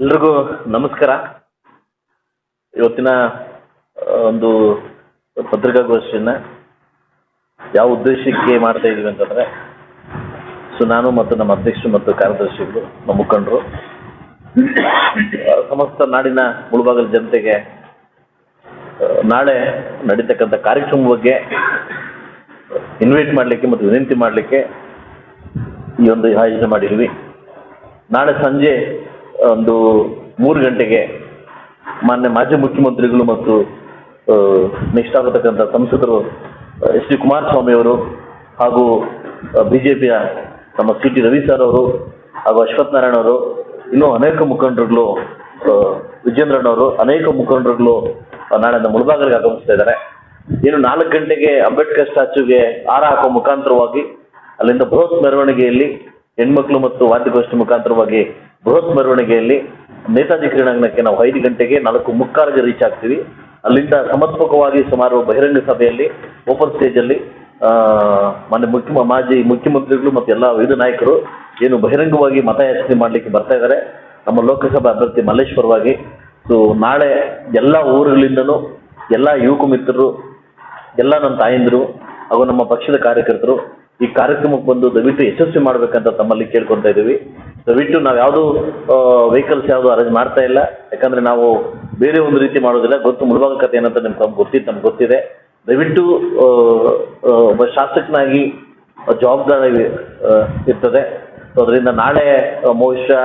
ಎಲ್ರಿಗೂ ನಮಸ್ಕಾರ. ಇವತ್ತಿನ ಒಂದು ಪತ್ರಿಕಾಗೋಷ್ಠಿಯನ್ನ ಯಾವ ಉದ್ದೇಶಕ್ಕೆ ಮಾಡ್ತಾ ಇದೀವಿ ಅಂತಂದ್ರೆ, ಸೊ ನಾನು ಮತ್ತು ನಮ್ಮ ಅಧ್ಯಕ್ಷರು ಮತ್ತು ಕಾರ್ಯದರ್ಶಿಗಳು, ನಮ್ಮ ಮುಖಂಡರು ಸಮಸ್ತ ನಾಡಿನ ಮುಳುಬಾಗಲ ಜನತೆಗೆ ನಾಳೆ ನಡೀತಕ್ಕಂಥ ಕಾರ್ಯಕ್ರಮ ಬಗ್ಗೆ ಇನ್ವೈಟ್ ಮಾಡಲಿಕ್ಕೆ ಮತ್ತು ವಿನಂತಿ ಮಾಡಲಿಕ್ಕೆ ಈ ಒಂದು ಆಯೋಜನೆ ಮಾಡಿದ್ವಿ ನಾಳೆ ಸಂಜೆ ಒಂದು ಮೂರು ಗಂಟೆಗೆ ಮಾನ್ಯ ಮಾಜಿ ಮುಖ್ಯಮಂತ್ರಿಗಳು ಮತ್ತು ನೆಕ್ಸ್ಟ್ ಆಗತಕ್ಕಂಥ ಸಂಸದರು ಎಸ್ ಡಿ ಕುಮಾರಸ್ವಾಮಿ ಅವರು ಹಾಗೂ ಬಿ ಜೆ ಪಿಯ ನಮ್ಮ ಸಿ ಟಿ ರವಿ ಸರ್ ಅವರು ಹಾಗೂ ಅಶ್ವಥ್ ನಾರಾಯಣ ಅವರು, ಇನ್ನೂ ಅನೇಕ ಮುಖಂಡರುಗಳು ವಿಜೇಂದ್ರಣ್ಣ ಅವರು ಅನೇಕ ಮುಖಂಡರುಗಳು ನಾಳೆ ನಮ್ಮ ಮುಳಬಾಗಿಲಿಗೆ ಆಗಮಿಸ್ತಾ ಇದ್ದಾರೆ. ಏನು ನಾಲ್ಕು ಗಂಟೆಗೆ ಅಂಬೇಡ್ಕರ್ ಸ್ಟ್ಯಾಚ್ಯೂಗೆ ಹಾರ ಹಾಕುವ ಮುಖಾಂತರವಾಗಿ, ಅಲ್ಲಿಂದ ಬೃಹತ್ ಮೆರವಣಿಗೆಯಲ್ಲಿ ಹೆಣ್ಮಕ್ಳು ಮತ್ತು ವಾದ್ಯಗೋಷ್ಠಿ ಮುಖಾಂತರವಾಗಿ ಬೃಹತ್ ಮೆರವಣಿಗೆಯಲ್ಲಿ ನೇತಾಜಿ ಕ್ರೀಡಾಂಗಣಕ್ಕೆ ನಾವು ಐದು ಗಂಟೆಗೆ ನಾಲ್ಕು ಮುಕ್ಕಾಲಿಗೆ ರೀಚ್ ಆಗ್ತೀವಿ. ಅಲ್ಲಿಂದ ಸಮರ್ಪಕವಾಗಿ ಸುಮಾರು ಬಹಿರಂಗ ಸಭೆಯಲ್ಲಿ ಓಪನ್ ಸ್ಟೇಜಲ್ಲಿ ಮಾನ್ಯ ಮುಖ್ಯ, ಮಾಜಿ ಮುಖ್ಯಮಂತ್ರಿಗಳು ಮತ್ತು ಎಲ್ಲ ವಿವಿಧ ನಾಯಕರು ಏನು ಬಹಿರಂಗವಾಗಿ ಮತಯಾಚನೆ ಮಾಡಲಿಕ್ಕೆ ಬರ್ತಾ ಇದ್ದಾರೆ. ನಮ್ಮ ಲೋಕಸಭಾ ಅಭ್ಯರ್ಥಿ ಮಲ್ಲೇಶ್ವರವಾಗಿ ಸೊ ನಾಳೆ ಎಲ್ಲ ಊರುಗಳಿಂದನೂ ಎಲ್ಲ ಯುವಕ ಮಿತ್ರರು, ಎಲ್ಲ ನಮ್ಮ ತಾಯಂದಿರು ಹಾಗೂ ನಮ್ಮ ಪಕ್ಷದ ಕಾರ್ಯಕರ್ತರು ಈ ಕಾರ್ಯಕ್ರಮಕ್ಕೆ ಬಂದು ದಯವಿಟ್ಟು ಯಶಸ್ವಿ ಮಾಡಬೇಕಂತ ತಮ್ಮಲ್ಲಿ ಕೇಳ್ಕೊತಾ ಇದ್ದೀವಿ. ದಯವಿಟ್ಟು ನಾವು ಯಾವುದು ವೆಹಿಕಲ್ಸ್ ಯಾವುದು ಅರೇಂಜ್ ಮಾಡ್ತಾ ಇಲ್ಲ. ಯಾಕಂದ್ರೆ ನಾವು ಬೇರೆ ಒಂದು ರೀತಿ ಮಾಡೋದಿಲ್ಲ. ಗೊತ್ತು ಮುಳುಬಾಗ ಕಥೆ ಏನಂತ ನಿಮ್ಗೆ ತಮ್ಗೆ ಗೊತ್ತಿತ್ತು ನಮ್ಗೆ ಗೊತ್ತಿದೆ. ದಯವಿಟ್ಟು ಒಬ್ಬ ಶಾಸಕನಾಗಿ ಜವಾಬ್ದಾರಿ ಇರ್ತದೆ. ಸೊ ಅದರಿಂದ ನಾಳೆ ಬಹುಶಃ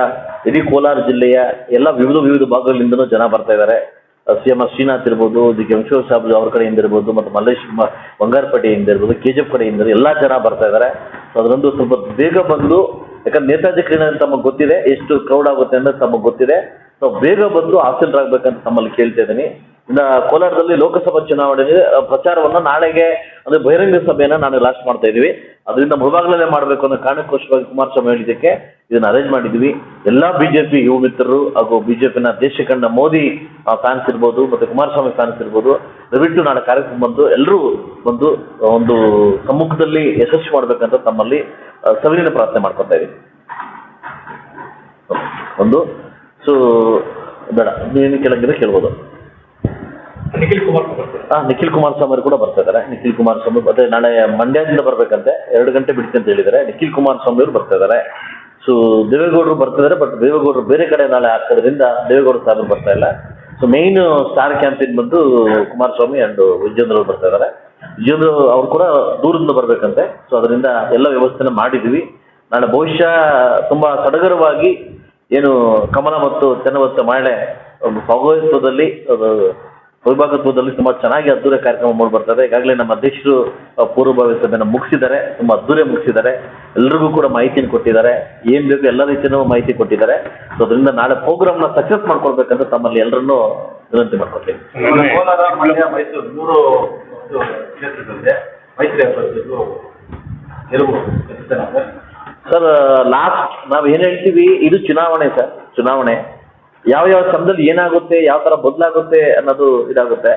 ಇಡೀ ಕೋಲಾರ ಜಿಲ್ಲೆಯ ಎಲ್ಲ ವಿವಿಧ ವಿವಿಧ ಭಾಗಗಳಿಂದನೂ ಜನ ಬರ್ತಾ ಇದ್ದಾರೆ ಸಿ ಎಂ ಆರ್ ಶ್ರೀನಾಥ್ ಇರ್ಬೋದು, ಡಿ ಕೆ ವೆಂಕಟೇಶ್ವರ ಸಾಬ್ ಅವ್ರ ಕಡೆಯಿಂದ ಇರ್ಬೋದು, ಮತ್ತು ಮಲ್ಲೇಶ್ ಬಂಗಾರಪೇಟೆಯಿಂದ ಇರ್ಬೋದು, ಕೆ ಜಿ ಎಫ್ ಕಡೆಯಿಂದ ಎಲ್ಲ ಜನ ಬರ್ತಾ ಇದ್ದಾರೆ ಸೊ ಅದರೊಂದು ಸ್ವಲ್ಪ ಬೇಗ ಬಂದು ಯಾಕಂದ್ರೆ ನೇತಾಜಿ ಕ್ರೀಡೆ ತಮಗೆ ಗೊತ್ತಿದೆ, ಎಷ್ಟು ಕ್ರೌಡ್ ಆಗುತ್ತೆ ಅಂತ ತಮಗೆ ಗೊತ್ತಿದೆ. ಸೊ ಬೇಗ ಬಂದು ಹಾಸನರಾಗಬೇಕಂತ ತಮ್ಮಲ್ಲಿ ಕೇಳ್ತಾ ಇದ್ದೀನಿ. ಕೋಲಾರದಲ್ಲಿ ಲೋಕಸಭಾ ಚುನಾವಣೆ ಪ್ರಚಾರವನ್ನು ನಾಳೆಗೆ, ಅಂದ್ರೆ ಬಹಿರಂಗ ಸಭೆಯನ್ನ ನಾನು ಲಾಸ್ಟ್ ಮಾಡ್ತಾ ಇದೀವಿ ಅದರಿಂದ ಮುಂಭಾಗದಲ್ಲೇ ಮಾಡಬೇಕು ಅನ್ನೋ ಕಾರಣಕ್ಕೋಸ್ಕರವಾಗಿ ಕುಮಾರಸ್ವಾಮಿ ಹೇಳಿದ್ದಕ್ಕೆ ಇದನ್ನ ಅರೇಂಜ್ ಮಾಡಿದ್ವಿ ಎಲ್ಲಾ ಬಿಜೆಪಿ ಯುವ ಮಿತ್ರರು ಹಾಗೂ ಬಿಜೆಪಿನ ದೇಶ ಕಂಡ ಮೋದಿ ಫ್ಯಾನ್ಸ್ ಇರ್ಬೋದು, ಮತ್ತೆ ಕುಮಾರಸ್ವಾಮಿ ಫ್ಯಾನ್ಸ್ ಇರ್ಬೋದು, ದಯವಿಟ್ಟು ನಾಳೆ ಕಾರ್ಯಕ್ರಮ ಬಂದು ಎಲ್ಲರೂ ಬಂದು ಒಂದು ಸಮ್ಮುಖದಲ್ಲಿ ಯಶಸ್ವಿ ಮಾಡ್ಬೇಕಂತ ತಮ್ಮಲ್ಲಿ ಸವಿನ ಪ್ರಾರ್ಥನೆ ಮಾಡ್ಕೊತಾ ಇದೀವಿ ಒಂದು, ಸೊ, ಬೇಡ ನೀನು ಕೆಳಗಿದ್ರೆ ಕೇಳ್ಬೋದು. ನಿಖಿಲ್ ಕುಮಾರ್ ಸ್ವಾಮಿ ಆ, ನಿಖಿಲ್ ಕುಮಾರಸ್ವಾಮಿ ಅವರು ಕೂಡ ಬರ್ತಾ ಇದ್ದಾರೆ. ನಿಖಿಲ್ ಕುಮಾರ್ ಸ್ವಾಮಿ ಮತ್ತೆ ನಾಳೆ ಮಂಡ್ಯದಿಂದ ಬರ್ಬೇಕಂತೆ. ಎರಡು ಗಂಟೆ ಬಿಡ್ತೀನಿ ಅಂತ ಹೇಳಿದ್ದಾರೆ. ನಿಖಿಲ್ ಕುಮಾರಸ್ವಾಮಿ ಅವರು ಬರ್ತಾ ಇದ್ದಾರೆ. ಸೊ ದೇವೇಗೌಡರು ಬರ್ತಿದ್ದಾರೆ ಬಟ್ ದೇವೇಗೌಡರು ಬೇರೆ ಕಡೆ ನಾಳೆ ಆಗ್ತಿರೋದ್ರಿಂದ ದೇವೇಗೌಡ ಸಾಹೇಬರು ಬರ್ತಾ ಇಲ್ಲ. ಸೊ ಮೇನ್ ಸ್ಟಾರ್ ಕ್ಯಾಂಪೇನ್ ಬಂದು ಕುಮಾರಸ್ವಾಮಿ ಅಂಡ್ ವಿಜೇಂದ್ರ ಅವರು ಬರ್ತಾ ಇದ್ದಾರೆ. ವಿಜೇಂದ್ರ ಅವ್ರು ಕೂಡ ದೂರದಿಂದ ಬರ್ಬೇಕಂತೆ. ಸೊ ಅದರಿಂದ ಎಲ್ಲ ವ್ಯವಸ್ಥೆನ ಮಾಡಿದ್ವಿ ನಾಳೆ ಬಹುಶಃ ತುಂಬಾ ಸಡಗರವಾಗಿ ಏನು ಕಮಲ ಮತ್ತು ಚನ್ನವತ್ತ ಮಹಿಳೆ ಒಂದು ಭಾಗವಹಿಸುವುದಲ್ಲಿ ವೈಭಾಗತ್ವದಲ್ಲಿ ತುಂಬಾ ಚೆನ್ನಾಗಿ ಅದ್ದೂರಿ ಕಾರ್ಯಕ್ರಮ ಮೂಡಿ ಬರ್ತದೆ. ಈಗಾಗಲೇ ನಮ್ಮ ಅಧ್ಯಕ್ಷರು ಪೂರ್ವಭಾವಿ ಸಭೆಯನ್ನು ಮುಗಿಸಿದ್ದಾರೆ ತುಂಬಾ ಅದ್ದೂರಿ ಮುಗಿಸಿದ್ದಾರೆ. ಎಲ್ರಿಗೂ ಕೂಡ ಮಾಹಿತಿಯನ್ನು ಕೊಟ್ಟಿದ್ದಾರೆ. ಏನ್ ಬೇಕು ಎಲ್ಲ ರೀತಿಯೂ ಮಾಹಿತಿ ಕೊಟ್ಟಿದ್ದಾರೆ. ಸೊ ಅದರಿಂದ ನಾಳೆ ಪ್ರೋಗ್ರಾಮ್ನ ಸಕ್ಸಸ್ ಮಾಡ್ಕೊಳ್ಬೇಕಂತ ತಮ್ಮಲ್ಲಿ ಎಲ್ಲರನ್ನೂ ವಿನಂತಿ ಮಾಡ್ಕೊಳ್ತೀನಿ. ಕೋಲಾರ ಮಂಡ್ಯ ಮೈಸೂರು ಮೂರು ಒಂದು ಮೈತ್ರಿ ಅಭ್ಯರ್ಥಿಗಳು ಗೆಲುವು ಖಚಿತನಾ ಸರ್? ಸರ್ ಲಾಸ್ಟ್ ನಾವ್ ಏನ್ ಹೇಳ್ತೀವಿ ಇದು ಚುನಾವಣೆ ಸರ್ ಚುನಾವಣೆ. ಯಾವ ಯಾವ ಸಮಯದಲ್ಲಿ ಏನಾಗುತ್ತೆ, ಯಾವ ತರ ಬದಲಾಗುತ್ತೆ ಅನ್ನೋದು ಇದಾಗುತ್ತೆ.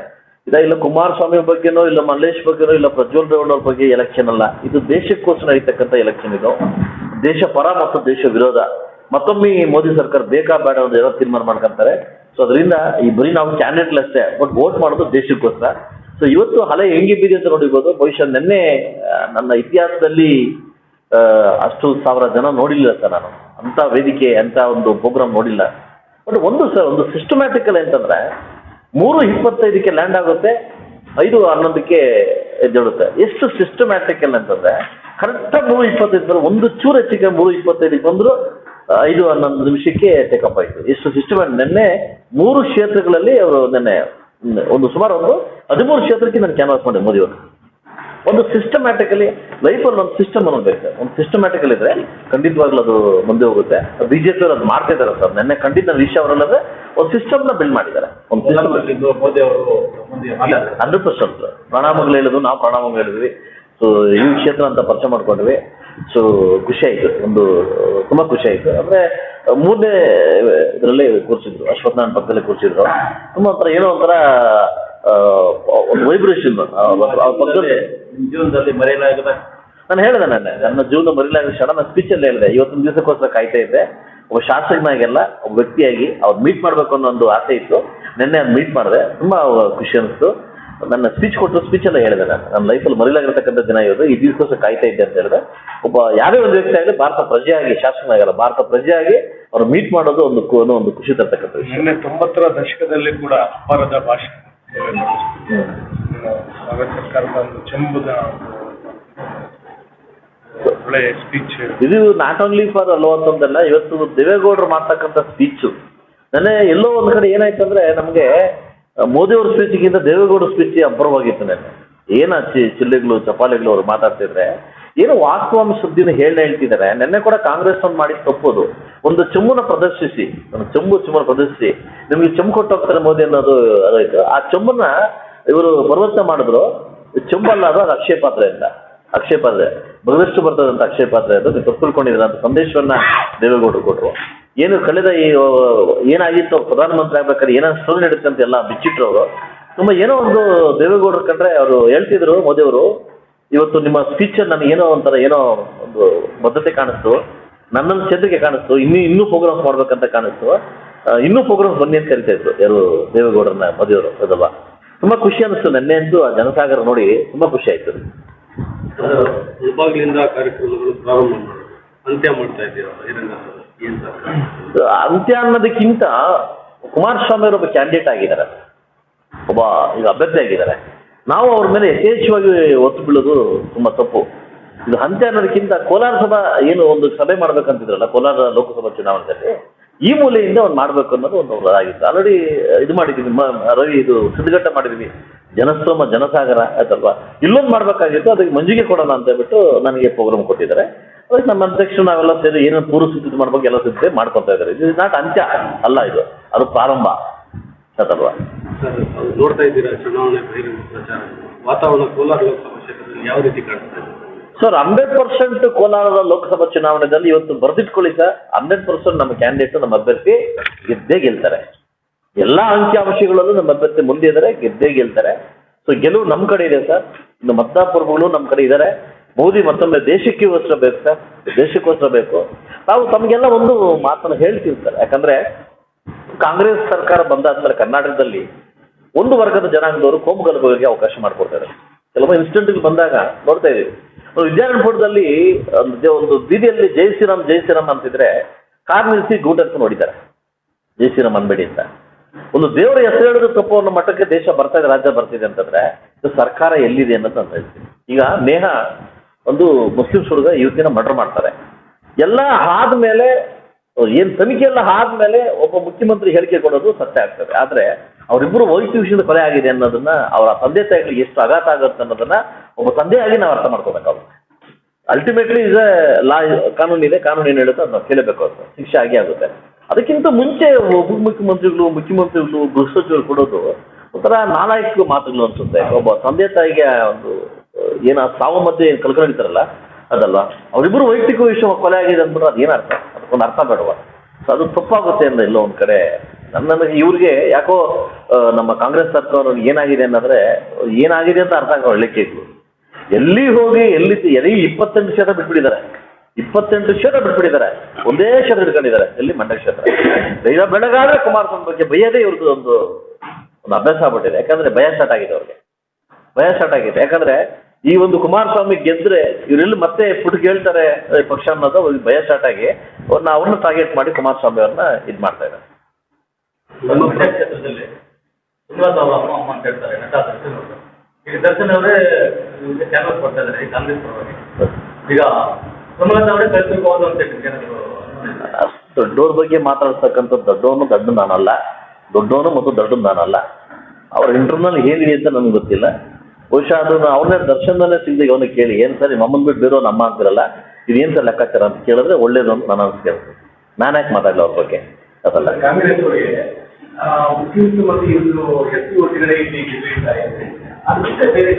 ಇದ ಇಲ್ಲ ಕುಮಾರಸ್ವಾಮಿ ಬಗ್ಗೆನೋ, ಇಲ್ಲ ಮಲ್ಲೇಶ್ ಬಗ್ಗೆನೋ, ಇಲ್ಲ ಪ್ರಜ್ವಲ್ ರೇವಣ್ಣ ಅವ್ರ ಬಗ್ಗೆ ಎಲೆಕ್ಷನ್ ಅಲ್ಲ. ಇದು ದೇಶಕ್ಕೋಸ್ಕರ ನಡೀತಕ್ಕಂಥ ಎಲೆಕ್ಷನ್ ಇದು. ದೇಶ ಪರ ಮತ್ತು ದೇಶ ವಿರೋಧ. ಮತ್ತೊಮ್ಮೆ ಮೋದಿ ಸರ್ಕಾರ ಬೇಕಾ ಬೇಡ ಒಂದು ಏನೋ ತೀರ್ಮಾನ ಮಾಡ್ಕೊಂತಾರೆ. ಸೊ ಅದರಿಂದ ಈ ಬರೀ ನಾವು ಕ್ಯಾಂಡಿಡೇಟ್ ಅಷ್ಟೇ ಬಟ್ ವೋಟ್ ಮಾಡೋದು ದೇಶಕ್ಕೋಸ್ಕರ. ಸೊ ಇವತ್ತು ಹಲೆ ಹೆಂಗಿದ್ದೀರಿ ಅಂತ ನೋಡಿರ್ಬೋದು ಬಹುಶಃ ನಿನ್ನೆ ನನ್ನ ಇತಿಹಾಸದಲ್ಲಿ ಅಷ್ಟು ಸಾವಿರ ಜನ ನೋಡಿಲ್ಲ ಸರ್ ನಾನು. ಅಂತ ವೇದಿಕೆ ಅಂತ ಒಂದು ಪ್ರೋಗ್ರಾಮ್ ನೋಡಿಲ್ಲ. ಬಟ್ ಒಂದು ಸರ್ ಒಂದು ಸಿಸ್ಟಮ್ಯಾಟಿಕಲ್ ಅಂತಂದ್ರೆ ಮೂರು ಇಪ್ಪತ್ತೈದಕ್ಕೆ ಲ್ಯಾಂಡ್ ಆಗುತ್ತೆ, ಐದು ಹನ್ನೊಂದಕ್ಕೆ ಎದ್ದೇಳುತ್ತೆ ಎಷ್ಟು ಸಿಸ್ಟಮ್ಯಾಟಿಕಲ್ ಅಂತಂದ್ರೆ ಕರೆಕ್ಟಾಗಿ ಮೂರು ಇಪ್ಪತ್ತೈದು ಬರೋ ಒಂದು ಚೂರು ಹೆಚ್ಚಿಗೆ ಮೂರು ಇಪ್ಪತ್ತೈದಕ್ಕೆ ಬಂದ್ರು, ಐದು ಹನ್ನೊಂದು ನಿಮಿಷಕ್ಕೆ ಟೇಕಪ್ ಆಯಿತು. ಎಷ್ಟು ಸಿಸ್ಟಮ್ಯಾಟ್ ನಿನ್ನೆ ಮೂರು ಕ್ಷೇತ್ರಗಳಲ್ಲಿ ಅವರು ನಿನ್ನೆ, ಒಂದು ಸುಮಾರು ಒಂದು ಹದಿಮೂರು ಕ್ಷೇತ್ರಕ್ಕೆ ನಾನು ಕ್ಯಾನ್ವಾಸ್ ಮಾಡಿದೆ ಮೋದಿ ಅವರು ಒಂದು ಸಿಸ್ಟಮ್ಯಾಟಿಕಲಿ ಲೈಫಲ್ಲಿ ಒಂದು ಸಿಸ್ಟಮ್ ಅನ್ನೋದು ಬೇಕು ಒಂದು ಸಿಸ್ಟಮ್ಯಾಟಿಕಲ್ ಇದ್ರೆ ಖಂಡಿತವಾಗ್ಲೂ ಅದು ಮುಂದೆ ಹೋಗುತ್ತೆ. ಬಿಜೆಪಿ ಅವರು ಅದು ಮಾಡ್ತಾ ಇದ್ದಾರೆ ಸರ್. ನಿನ್ನೆ ಖಂಡಿತ ವಿಷಯ ಅವರಲ್ಲದೆ ಒಂದು ಸಿಸ್ಟಮ್ನ ಬಿಲ್ಡ್ ಮಾಡಿದ್ದಾರೆ. ಒಂದು ಸಿಸ್ಟಮ್ ಹಂಡ್ರೆಡ್ ಪರ್ಸೆಂಟ್ ಪ್ರಣಾಮಗಳು ಹೇಳಿದ್ರು ನಾವು ಪ್ರಣಾಮಗಳು ಹೇಳಿದ್ವಿ. ಸೊ ಈ ಕ್ಷೇತ್ರ ಅಂತ ಪರಿಚಯ ಮಾಡ್ಕೊಂಡ್ವಿ. ಸೊ ಖುಷಿ ಆಯ್ತು. ಒಂದು ತುಂಬಾ ಖುಷಿ ಆಯ್ತು. ಅಂದ್ರೆ ಮೂರನೇ ಇದರಲ್ಲಿ ಕೂರಿಸಿದ್ರು. ಅಶ್ವತ್ಥನಾರಾಯಣ ಪಕ್ಕದಲ್ಲಿ ಕೂರಿಸಿದ್ರು. ತುಂಬಾ ಒಂಥರ ಏನೋ ಒಂಥರ ವೈಬ್ರೇಷನ್ ಪಕ್ಕದಲ್ಲಿ ಜೀವನದಲ್ಲಿ ಮರೆಯಲಾಗದ ನಾನು ಹೇಳಿದೆ ನಾನು ನನ್ನ ಜೀವನ ಮರೆಯಲಾಗದ ಕ್ಷಣ ಸ್ಪೀಚ್ ಸ್ಪೀಚಲ್ಲಿ ಹೇಳಿದೆ. ಇವತ್ತೊಂದು ದಿವಸಕ್ಕೋಸ್ಕರ ಕಾಯ್ತಾ ಇದ್ದೆ. ಒಬ್ಬ ಶಾಸಕನಾಗೆಲ್ಲ ಒಬ್ಬ ವ್ಯಕ್ತಿಯಾಗಿ ಅವ್ರು ಮೀಟ್ ಮಾಡ್ಬೇಕು ಅನ್ನೋ ಒಂದು ಆಸೆ ಇತ್ತು. ನಿನ್ನೆ ಅದು ಮೀಟ್ ಮಾಡಿದೆ. ತುಂಬಾ ಖುಷಿ ಅನಿಸ್ತು. ನನ್ನ ಸ್ಪೀಚ್ ಕೊಟ್ಟು ಸ್ಪೀಚ್ ಎಲ್ಲ ಹೇಳಿದೆ ನಾನು. ನನ್ನ ಲೈಫಲ್ಲಿ ಮರಿಲಾಗಿರ್ತಕ್ಕಂಥ ದಿನ ಇವತ್ತು ಈ ದಿವಸಕ್ಕೋಸ್ಕರ ಕಾಯ್ತಾ ಇದ್ದೆ ಅಂತ ಹೇಳಿದೆ. ಒಬ್ಬ ಯಾರೇ ಒಂದು ವ್ಯಕ್ತಿ ಆಗಲಿ ಭಾರತ ಪ್ರಜೆಯಾಗಿ ಶಾಸಕನಾಗಲ್ಲ ಭಾರತ ಪ್ರಜೆಯಾಗಿ ಅವ್ರು ಮೀಟ್ ಮಾಡೋದು ಒಂದು ಅನ್ನೋ ಒಂದು ಖುಷಿ ತರ್ತಕ್ಕಂಥ ವಿಷಯ. ನಿನ್ನೆ ತೊಂಬತ್ತರ ದಶಕದಲ್ಲಿ ಕೂಡ ಅಪಾರದ ಭಾಷೆ ಸರ್ಕಾರದ ಒಳ್ಳೆ ಸ್ಪೀಚ್ ಇದು ನಾಟ್ ಓನ್ಲಿ ಫಾರ್ ಅಲ್ಲೋ ಅಂತಂದಲ್ಲ ಇವತ್ತು ದೇವೇಗೌಡರು ಮಾಡ್ತಕ್ಕಂಥ ಸ್ಪೀಚು ನೆನ್ನೆ ಎಲ್ಲೋ ಒಂದ್ ಕಡೆ ಏನಾಯ್ತು ಅಂದ್ರೆ ನಮಗೆ ಮೋದಿ ಅವ್ರ ಸ್ಪೀಚ್ಗಿಂತ ದೇವೇಗೌಡ ಸ್ಪೀಚ್ ಅಬ್ಬರವಾಗಿತ್ತು ನೆನ್ನೆ. ಏನ ಚಿಲ್ಲೆಗಳು ಚಪಾಲೆಗಳು ಅವ್ರು ಮಾತಾಡ್ತಿದ್ರೆ, ಏನು ವಾಸ್ತವಾಂ ಸುದ್ದಿನ ಹೇಳಿ ಹೇಳ್ತಿದ್ದಾರೆ. ನೆನ್ನೆ ಕೂಡ ಕಾಂಗ್ರೆಸ್ ಒಂದು ಮಾಡಿ ತಪ್ಪೋದು. ಒಂದು ಚುಂಬನ ಪ್ರದರ್ಶಿಸಿ, ಒಂದು ಚೆಂಬು ಚೆಮ್ಮನ ಪ್ರದರ್ಶಿಸಿ, ನಿಮ್ಗೆ ಚೆಂಬು ಕೊಟ್ಟು ಹೋಗ್ತಾರೆ ಮೋದಿ ಅನ್ನೋದು ಅದಾಯ್ತು. ಆ ಚೆಂಬನ್ನ ಇವರು ಪರ್ವತ ಮಾಡಿದ್ರು. ಚೆಂಬಲ್ಲ ಅದು ಅಕ್ಷಯ ಪಾತ್ರೆ ಅಂತ. ಅಕ್ಷಯ ಪಾತ್ರೆ. ಬಹಳಷ್ಟು ಬರ್ತದಂತ ಅಂತ ಅಕ್ಷಯ ಪಾತ್ರೆ ಅದು. ನೀವು ತಪ್ಪಿಸ್ಕೊಂಡಿದ್ರ ಅಂತ ಸಂದೇಶವನ್ನ ದೇವೇಗೌಡರು ಕೊಟ್ಟರು ಏನು ಕಳೆದ ಈ ಏನಾಗಿತ್ತು ಪ್ರಧಾನಮಂತ್ರಿ ಆಗ್ಬೇಕಾದ್ರೆ ಏನೋ ಸ್ಟೋರಿ ನಡೀತೆ ಅಂತ ಎಲ್ಲ ಬಿಚ್ಚಿಟ್ರು ಅವರು ತುಂಬ ಏನೋ ಒಂದು ದೇವೇಗೌಡರು ಕಂಡ್ರೆ ಅವರು ಹೇಳ್ತಿದ್ರು ಮೋದಿ ಅವರು ಇವತ್ತು ನಿಮ್ಮ ಸ್ಪೀಚ್ ನನಗೆ ಏನೋ ಒಂಥರ ಏನೋ ಒಂದು ಬದ್ಧತೆ ಕಾಣಿಸ್ತು. ನನ್ನನ್ನು ಚಂದ್ರಿಕೆ ಕಾಣಿಸ್ತು. ಇನ್ನೂ ಇನ್ನೂ ಪ್ರೋಗ್ರಾಮ್ಸ್ ಮಾಡ್ಬೇಕಂತ ಕಾಣಿಸ್ತು. ಇನ್ನೂ ಪ್ರೋಗ್ರಾಮ್ಸ್ ಬನ್ನಿ ಅಂತ ಕರಿತಾ ಇದ್ರು. ಯಾರು ದೇವೇಗೌಡರನ್ನ ಮೋದಿಯವರು ಹೌದಲ್ವಾ ತುಂಬಾ ಖುಷಿ ಅನಿಸ್ತು ನೆನ್ನೆ ಅಂತೂ ಆ ಜನಸಾಗರ ನೋಡಿ ತುಂಬಾ ಖುಷಿ ಆಯ್ತು. ಮುಳಬಾಗಿಲಿಂದ ಕಾರ್ಯಕ್ರಮಗಳು ಪ್ರಾರಂಭ ಮಾಡೋದು ಅಂತ್ಯ ಮಾಡ್ತಾ ಇದ್ದೀರಾ ಏನಂಗ ಏನ್ ಅಂತ್ಯ ಅನ್ನೋದಕ್ಕಿಂತ ಕುಮಾರಸ್ವಾಮಿ ಅವರು ಒಬ್ಬ ಕ್ಯಾಂಡಿಡೇಟ್ ಆಗಿದ್ದಾರೆ. ಒಬ್ಬ ಈಗ ಅಭ್ಯರ್ಥಿ ಆಗಿದ್ದಾರೆ. ನಾವು ಅವ್ರ ಮೇಲೆ ಯಥೇಚ್ಛವಾಗಿ ಒತ್ತು ಬೀಳೋದು ತುಂಬಾ ತಪ್ಪು. ಇದು ಅಂತ್ಯ ಅನ್ನೋದಕ್ಕಿಂತ ಕೋಲಾರ ಸಭಾ ಏನು ಒಂದು ಸಭೆ ಮಾಡ್ಬೇಕಂತಿದ್ರಲ್ಲ ಕೋಲಾರ ಲೋಕಸಭಾ ಚುನಾವಣೆಯಲ್ಲಿ ಈ ಮೂಲೆಯಿಂದ ಅವ್ನು ಮಾಡ್ಬೇಕು ಅನ್ನೋದು ಒಂದು ಆಗಿತ್ತು. ಆಲ್ರೆಡಿ ಇದು ಮಾಡಿದ್ದೀವಿ ಮ- ರವಿ ಇದು ಸಿದ್ಧಗಟ್ಟ ಮಾಡಿದ್ದೀವಿ ಜನಸ್ತೋಮ, ಜನಸಾಗರ ಆಯ್ತಲ್ವಾ? ಇಲ್ಲೊಂದು ಮಾಡ್ಬೇಕಾಗಿತ್ತು, ಅದಕ್ಕೆ ಮಂಜಿಗೆ ಕೊಡೋಣ ಅಂತ ಹೇಳ್ಬಿಟ್ಟು ನನಗೆ ಪ್ರೋಗ್ರಾಮ್ ಕೊಟ್ಟಿದ್ದಾರೆ. ಅದಕ್ಕೆ ನಮ್ಮ ಅಧ್ಯಕ್ಷರು ನಾವೆಲ್ಲ ಸೇರಿ ಏನೇನು ಪೂರ್ವ ಸಿದ್ಧತೆ ಮಾಡ್ಬೇಕು, ಎಲ್ಲ ಸಿದ್ಧತೆ ಮಾಡ್ಕೊತಾ ಇದ್ದಾರೆ. ಇದು ನಾಟ್ ಅಂತ್ಯ ಅಲ್ಲ ಇದು. ಅದು ಪ್ರಾರಂಭ. ಆಯ್ತಲ್ವಾ? ನೋಡ್ತಾ ಇದ್ದೀರಾ, ಚುನಾವಣೆ ವಾತಾವರಣ ಕೋಲಾರ ಲೋಕಸಭಾ ಕ್ಷೇತ್ರದಲ್ಲಿ ಯಾವ ರೀತಿ ಕಾಣ್ತಾ ಇದೆ? ಸರ್ ಹಂಡ್ರೆಡ್ ಪರ್ಸೆಂಟ್ ಕೋಲಾರದ ಲೋಕಸಭಾ ಚುನಾವಣೆಯಲ್ಲಿ ಇವತ್ತು ಬರೆದಿಟ್ಕೊಳ್ಳಿ ಸರ್ ಹಂಡ್ರೆಡ್ ಪರ್ಸೆಂಟ್ ನಮ್ಮ ಕ್ಯಾಂಡಿಡೇಟ್ ನಮ್ಮ ಅಭ್ಯರ್ಥಿ ಗೆದ್ದೇ ಗೆಲ್ತಾರೆ. ಎಲ್ಲ ಅಂಕಿಅಂಶಗಳಲ್ಲೂ ನಮ್ಮ ಅಭ್ಯರ್ಥಿ ಮುಂದೆ ಇದ್ದಾರೆ, ಗೆದ್ದೇ ಗೆಲ್ತಾರೆ. ಸೊ ಗೆಲುವು ನಮ್ಮ ಕಡೆ ಇದೆ ಸರ್ ಇನ್ನು ಮತದಾರರುಗಳು ನಮ್ಮ ಕಡೆ ಇದ್ದಾರೆ. ಮೋದಿ ಮತ್ತೊಮ್ಮೆ ದೇಶಕ್ಕೋಸ್ಕರ ಬೇಕು ಸರ್ ದೇಶಕ್ಕೋಸ್ಕರ ಬೇಕು. ನಾವು ತಮಗೆಲ್ಲ ಒಂದು ಮಾತನ್ನು ಹೇಳ್ತೀವಿ ಸರ್ ಯಾಕಂದ್ರೆ ಕಾಂಗ್ರೆಸ್ ಸರ್ಕಾರ ಬಂದಾದ ಮೇಲೆ ಕರ್ನಾಟಕದಲ್ಲಿ ಒಂದು ವರ್ಗದ ಜನಾಂಗದವರು ಕೋಮು ಗಲಭೆಗೆ ಅವಕಾಶ ಮಾಡಿಕೊಡ್ತಾರೆ ಕೆಲವು ಇನ್ಸಿಡೆಂಟ್ಗಳು ಬಂದಾಗ ನೋಡ್ತಾ ಒಂದು ಒಂದು ದೇ- ಒಂದು ಬೀದಿಯಲ್ಲಿ ಜೈ ಶ್ರೀರಾಮ್ ಜೈ ಶ್ರೀರಾಮ್ ಅಂತಿದ್ರೆ ಕಾರ್ ನಿಲ್ಲಿಸಿ ಗೂಟಕ್ಕೆ ನೋಡಿದ್ದಾರೆ. ಜೈ ಶ್ರೀರಾಮ್ ಅನ್ಬೇಡಿ ಅಂತ. ಒಂದು ದೇವರ ಹೆಸರು ಹೇಳಿದ್ರು ತಪ್ಪು ಅನ್ನೋ ಮಟ್ಟಕ್ಕೆ ದೇಶ ಬರ್ತಾ ಇದೆ, ರಾಜ್ಯ ಬರ್ತಿದೆ ಅಂತಂದ್ರೆ ಸರ್ಕಾರ ಎಲ್ಲಿದೆ ಅನ್ನೋದು ಅಂತ ಹೇಳ್ತೀನಿ. ಈಗ ನೇಹ ಒಂದು ಮುಸ್ಲಿಂ ಹುಡುಗ ಯುವತಿನ ಮರ್ಡರ್ ಮಾಡ್ತಾರೆ. ಎಲ್ಲ ಆದ್ಮೇಲೆ ಏನ್ ತನಿಖೆ ಎಲ್ಲ ಆದ್ಮೇಲೆ ಒಬ್ಬ ಮುಖ್ಯಮಂತ್ರಿ ಹೇಳಿಕೆ ಕೊಡೋದು ಸತ್ಯ ಆಗ್ತದೆ. ಆದ್ರೆ ಅವರಿಬ್ಬರು ವೈಯಕ್ತಿಕ ವಿಷಯದ ಕೊಲೆ ಆಗಿದೆ ಅನ್ನೋದನ್ನ ಅವರ ತಂದೆ ತಾಯಿಗಳಿಗೆ ಎಷ್ಟು ಆಘಾತ ಆಗುತ್ತೆ ಅನ್ನೋದನ್ನ ಒಬ್ಬ ತಂದೆಯಾಗಿ ನಾವು ಅರ್ಥ ಮಾಡ್ಕೋಬೇಕಾಗುತ್ತೆ ಅಲ್ಟಿಮೇಟ್ಲಿ ಇಸ್ ಲಾ ಕಾನೂನು ಇದೆ, ಕಾನೂನು ಏನು ಹೇಳುತ್ತೆ ಅದನ್ನ ಕೇಳಬೇಕು ಅಂತ ಶಿಕ್ಷೆ ಆಗಿ ಆಗುತ್ತೆ. ಅದಕ್ಕಿಂತ ಮುಂಚೆ ಉಪ ಮುಖ್ಯಮಂತ್ರಿಗಳು ಮುಖ್ಯಮಂತ್ರಿಗಳು, ಗೃಹ ಸಚಿವರು ಕೊಡೋದು ಒಂಥರ ನಾಲಾಯಕ ಮಾತುಗಳು ಅನ್ಸುತ್ತೆ. ಒಬ್ಬ ತಂದೆ ತಾಯಿಗೆ ಒಂದು, ಏನ ಸಾವು ಮಧ್ಯೆ ಏನು ಕಲ್ಕೊಂಡಿರ್ತಾರಲ್ಲ ಅದಲ್ಲ ಅವರಿಬ್ಬರು ವೈಯಕ್ತಿಕ ವಿಷಯ ಕೊಲೆ ಆಗಿದೆ ಅಂದ್ಬಿಟ್ರೆ ಅದೇನು ಅರ್ಥ? ಅದಕ್ಕೊಂದು ಅರ್ಥ ಬೇಡವ? ಸೊ ಅದು ತಪ್ಪಾಗುತ್ತೆ ಅಂದ್ರೆ ಇಲ್ಲೋ ಒಂದ್ ಕಡೆ ನನಗೆ ಇವ್ರಿಗೆ ಯಾಕೋ ನಮ್ಮ ಕಾಂಗ್ರೆಸ್ ಸರ್ಕಾರ ಏನಾಗಿದೆ ಅನ್ನಂದ್ರೆ, ಏನಾಗಿದೆ ಅಂತ ಅರ್ಥ ಆಗೋ ಇದ್ರು ಎಲ್ಲಿ ಹೋಗಿ, ಎಲ್ಲಿ ಎಲ್ಲಿ ಇಪ್ಪತ್ತೆಂಟು ಕ್ಷೇತ್ರ ಬಿಟ್ಬಿಟ್ಟಿದ್ದಾರೆ. ಇಪ್ಪತ್ತೆಂಟು ಕ್ಷೇತ್ರ ಬಿಟ್ಬಿಟ್ಟಿದ್ದಾರೆ. ಒಂದೇ ಕ್ಷೇತ್ರ ಇಟ್ಕೊಂಡಿದ್ದಾರೆ ಎಲ್ಲಿ? ಮಂಡ್ಯ ಕ್ಷೇತ್ರ. ಈಗ ಬೆಳಗಾದ್ರೆ ಕುಮಾರಸ್ವಾಮಿ ಬಗ್ಗೆ ಭಯದೇ ಇವ್ರದ್ದು ಒಂದು ಒಂದು ಅಭ್ಯಾಸ ಆಗ್ಬಿಟ್ಟಿದೆ. ಯಾಕಂದ್ರೆ ಭಯ ಸ್ಟಾರ್ಟ್ ಆಗಿದೆ ಅವ್ರಿಗೆ. ಭಯ ಸ್ಟಾರ್ಟ್ ಆಗಿದೆ. ಯಾಕಂದ್ರೆ ಈ ಒಂದು ಕುಮಾರಸ್ವಾಮಿ ಗೆದ್ರೆ ಇವರೆಲ್ಲ ಮತ್ತೆ ಹೇಳ್ತಾರೆ ಈ ಪಕ್ಷ ಅನ್ನೋದು ಭಯ ಸ್ಟಾರ್ಟ್ ಆಗಿ ಅವ್ರನ್ನ ಅವ್ರನ್ನ ಟಾರ್ಗೆಟ್ ಮಾಡಿ ಕುಮಾರಸ್ವಾಮಿ ಅವ್ರನ್ನ ಇದ್ ಮಾಡ್ತಾ ಇದ್ದಾರೆ. ನಮ್ಮ ಮಂಡ್ಯ ಕ್ಷೇತ್ರದಲ್ಲಿ ಶ್ರೀನಿವಾಸ ಅವರ ಅಮ್ಮ ಅಮ್ಮ ಅಂತ ಹೇಳ್ತಾರೆ ನಟ ದರ್ಶನ್ ಅವರು. ಈಗ ದರ್ಶನ್ ಅವರೇ ಕ್ಯಾನ್ವಸ್ ಕೊಡ್ತಾ ಇದ್ದಾರೆ ಈ ಕಾಂಗ್ರೆಸ್ ಪರವಾಗಿ. ಈಗ ಸುಮಲತಾ ಅವರೇ ಕಳ್ಸಿರ್ಬೋದು ಅಂತ ಹೇಳಿ ಏನಾದ್ರು? ಅಷ್ಟು ದೊಡ್ಡವ್ರ ಬಗ್ಗೆ ಮಾತಾಡ್ತಕ್ಕಂಥ ದೊಡ್ಡವನು ದೊಡ್ಡ ನಾನಲ್ಲ ದೊಡ್ಡವನು ಮತ್ತು ದೊಡ್ಡ ನಾನಲ್ಲ. ಅವ್ರ ಇಂಟರ್ನಲ್ ಏನಿದೆ ಅಂತ ನನಗೆ ಗೊತ್ತಿಲ್ಲ. ಬಹುಶಃ ಅದನ್ನ ಅವ್ರನ್ನೇ ದರ್ಶನದಲ್ಲೇ ಸಿಗದೆ ಅವನಿಗೆ ಕೇಳಿ ಏನು ಸರ್ ನಿಮ್ಮ ಅಮ್ಮನ್ ಬಿಟ್ಟು ಬೇರೆ ನಮ್ಮ ಅಂತಿರಲ್ಲ? ಇದೇನು ಸರ್ ಲೆಕ್ಕಾಚಾರ? ಅಂತ ಕೇಳಿದ್ರೆ ಒಳ್ಳೇದು ಅಂತ ನಾನು ಅನ್ಸ್ಕೇಳ್ತೀನಿ ನಾನು ಯಾಕೆ ಮಾತಾಡ್ಲಿ ಅವ್ರ ಬಗ್ಗೆ? ಅದಲ್ಲ. ಮುಸ್ಲಿಮ್ಸ್ ಮತ್ತು ಇವರು ಎಸ್ ವರ್ಷಗಳೇ ಇಲ್ಲಿ ಗೆದ್ದಿದ್ದಾರೆ ಅದು ಬಿಟ್ಟರೆ ಬೇರೆ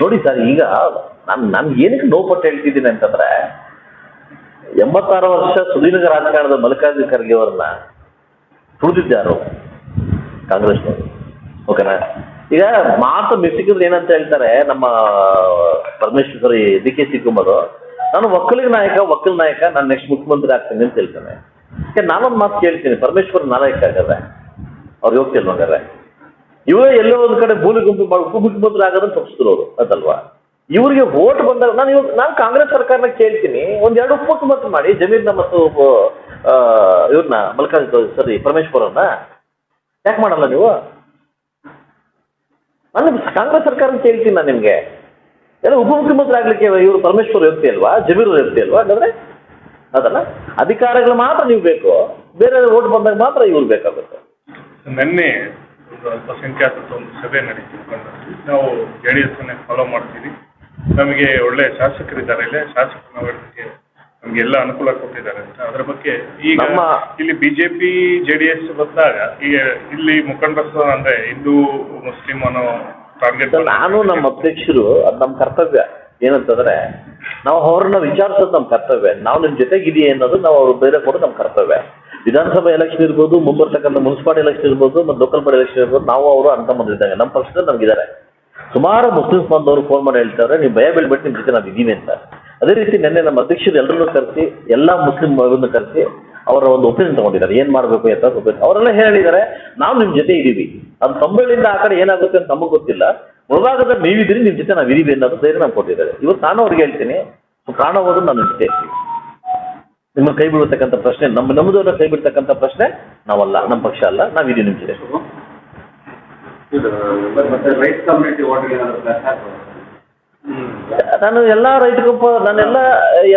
ನೋಡಿ ಸರ್, ಈಗ ನಾನು ನಾನು ಏನಕ್ಕೆ ನೋವು ಪಟ್ಟ ಹೇಳ್ತಿದ್ದೀನಿ ಅಂತಂದ್ರೆ, ಎಂಬತ್ತಾರು ವರ್ಷ ಸುದೀರ್ಘ ರಾಜಕಾರಣದ ಮಲ್ಲಿಕಾರ್ಜುನ ಖರ್ಗೆ ಅವರನ್ನ ತುಳಿದಿದ್ದಾರು ಕಾಂಗ್ರೆಸ್ನವರು. ಓಕೆನಾ? ಈಗ ಮಾತು ಮಿಸ್ಸಿಕ್ಕಿದ್ರೆ ಏನಂತ ಹೇಳ್ತಾರೆ, ನಮ್ಮ ಪರಮೇಶ್ವರ್ ಡಿ ಕೆ ಶಿವಕುಮಾರ್ ನಾನು ಒಕ್ಕಲಿಗ ನಾಯಕ ಒಕ್ಕಲ ನಾಯಕ, ನಾನು ನೆಕ್ಸ್ಟ್ ಮುಖ್ಯಮಂತ್ರಿ ಆಗ್ತೇನೆ ಅಂತ ಹೇಳ್ತಾನೆ. ನಾನೊಂದು ಮಾತು ಕೇಳ್ತೀನಿ. ಪರಮೇಶ್ವರ್ ನಾಯಕ ಆಗದ್ರೆ ಅವ್ರು ಹೋಗ್ತಿಲ್ವ ಹಂಗಾರೆ ಇವರೇ ಎಲ್ಲೋ ಒಂದ್ ಕಡೆ ಭೂಲಿ ಗುಂಪು ಮಾಡಿ ಉಪಮುಖ್ಯಮಂತ್ರಿ ಆಗೋದನ್ನ ತಪ್ಪಿಸಿದ್ರು ಅವರು, ಅದಲ್ವಾ? ಇವರಿಗೆ ವೋಟ್ ಬಂದಾಗ ನಾನು ಇವಾಗ ನಾನು ಕಾಂಗ್ರೆಸ್ ಸರ್ಕಾರನ ಕೇಳ್ತೀನಿ. ಒಂದೆರಡು ಉಪಮುಖ್ಯಮಂತ್ರಿ ಮಾಡಿ, ಜಮೀರ್ನ ಮತ್ತು ಇವ್ರನ್ನ ಮಲ್ಲಿಕಾರ್ಜುನ ಸರಿ ಪರಮೇಶ್ವರ್ ಅವ್ರನ್ನ. ಯಾಕೆ ಮಾಡಲ್ಲ ನೀವು? ನಾನು ಕಾಂಗ್ರೆಸ್ ಸರ್ಕಾರನ ಕೇಳ್ತೀನಿ ನಾನು ನಿಮ್ಗೆ. ಎಲ್ಲ ಉಪಮುಖ್ಯಮಂತ್ರಿ ಆಗ್ಲಿಕ್ಕೆ ಇವರು ಪರಮೇಶ್ವರ್ ವ್ಯಕ್ತಿ ಅಲ್ವಾ? ಜಮೀರ್ ವ್ಯಕ್ತಿ ಅಲ್ವಾ? ಹಾಗಾದ್ರೆ ಅದಲ್ಲ? ಅಧಿಕಾರಗಳು ಮಾತ್ರ ನೀವು ಬೇಕು. ಬೇರೆ ಓಟ್ ಬಂದಾಗ ಮಾತ್ರ ಇವ್ರು ಬೇಕಾಗುತ್ತೆ. ನಿನ್ನೆ ಅಲ್ಪಸಂಖ್ಯಾತ ಒಂದು ಸಭೆ ನಡೀತು ಮುಖಂಡರು ನಾವು ಜೆ ಡಿ ಎಸ್ ಫಾಲೋ ಮಾಡ್ತೀವಿ. ನಮಗೆ ಒಳ್ಳೆ ಶಾಸಕರಿದ್ದಾರೆ ಇಲ್ಲೇ. ಶಾಸಕ ನಾವಿರೋದಕ್ಕೆ ನಮ್ಗೆ ಎಲ್ಲ ಅನುಕೂಲ ಕೊಟ್ಟಿದ್ದಾರೆ ಅಂತ. ಅದರ ಬಗ್ಗೆ ಈಗ ಇಲ್ಲಿ ಬಿಜೆಪಿ ಜೆ ಡಿ ಎಸ್ ಬಂದಾಗ ಈಗ ಇಲ್ಲಿ ಮುಖಂಡ ಅಂದ್ರೆ ಹಿಂದೂ ಮುಸ್ಲಿಂ ಅನ್ನೋ ಟಾರ್ಗೆಟ್ ನಾನು ನಮ್ಮ ಅಧ್ಯಕ್ಷರು ಅದು ನಮ್ಮ ಕರ್ತವ್ಯ. ಏನಂತಂದ್ರೆ, ನಾವು ಅವ್ರನ್ನ ವಿಚಾರಿಸೋದು ನಮ್ಮ ಕರ್ತವ್ಯ. ನಾವು ನಿಮ್ ಜೊತೆಗಿದೆಯೇ ಅನ್ನೋದು ನಾವು ಅವ್ರ ಬೇರೆ ಕೊಡೋದು ನಮ್ಮ ಕರ್ತವ್ಯ. ವಿಧಾನಸಭಾ ಎಲೆಕ್ಷನ್ ಇರ್ಬೋದು, ಮುಂಬರ್ತಕ್ಕಂಥ ಮುನ್ಸಿಪಾಲ್ ಎಲೆಕ್ಷನ್ ಇರ್ಬೋದು, ಮತ್ತು ಲೋಕಲ್ ಬಾಡಿ ಎಲೆಕ್ಷನ್ ಇರ್ಬೋದು, ನಾವು ಅವರು ಅಂತ ಬಂದಿದ್ದಂಗೆ ನಮ್ಮ ಪಕ್ಷದಲ್ಲಿ ನಮ್ಗಿದ್ದಾರೆ ಸುಮಾರು ಮುಸ್ಲಿಂ ಬಂದವರು ಫೋನ್ ಮಾಡಿ ಹೇಳ್ತಾರೆ, ನೀವು ಭಯ ಬೀಳ್ಬಿಟ್ಟು ನಿಮ್ಮ ಜೊತೆ ನಾವು ಇದ್ದೀವಿ ಅಂತ. ಅದೇ ರೀತಿ ನಿನ್ನೆ ನಮ್ಮ ಅಧ್ಯಕ್ಷರು ಎಲ್ಲರನ್ನೂ ಕರೆಸಿ, ಎಲ್ಲ ಮುಸ್ಲಿಂ ಮಗನ್ನು ಕರೆಸಿ ಅವರ ಒಂದು ಒಪಿನಿಯನ್ ತಗೊಂಡಿದ್ದಾರೆ. ಏನ್ ಮಾಡಬೇಕು ಅಂತ ಅವರೆಲ್ಲ ಹೇಳಿದ್ದಾರೆ, ನಾವು ನಿಮ್ ಜೊತೆ ಇದ್ದೀವಿ ಅದು ತಂಬಳಿಂದ ಆ ಕಡೆ ಏನಾಗುತ್ತೆ ಅಂತ ನಮಗೆ ಗೊತ್ತಿಲ್ಲ. ಒಳಭಾಗದ ನೀವಿದ್ದೀರಿ ನಿಮ್ ಜೊತೆ ನಾವು ಇದ್ದೀವಿ ಅನ್ನೋದು ಧೈರ್ಯ ನಾವು ಕೊಟ್ಟಿದ್ದಾರೆ. ಇವತ್ತು ನಾನು ಅವ್ರಿಗೆ ಹೇಳ್ತೀನಿ ಕಾಣೋದು ನನ್ನ ನಾನು ಜೊತೆ ನಿಮ್ಮ ಕೈ ಬಿಡತಕ್ಕಂಥ ಪ್ರಶ್ನೆ ನಮ್ಮ ನಮ್ಮದವ್ರ ಕೈ ಬಿಡ್ತಕ್ಕಂಥ ಪ್ರಶ್ನೆ ನಾವಲ್ಲ ನಮ್ಮ ಪಕ್ಷ ಅಲ್ಲ ನಾವಿದ್ದೀವಿ ನಿಮ್ ಜೊತೆ. ನಾನು ಎಲ್ಲ ರೈತ ಗುಂಪು ನಾನೆಲ್ಲ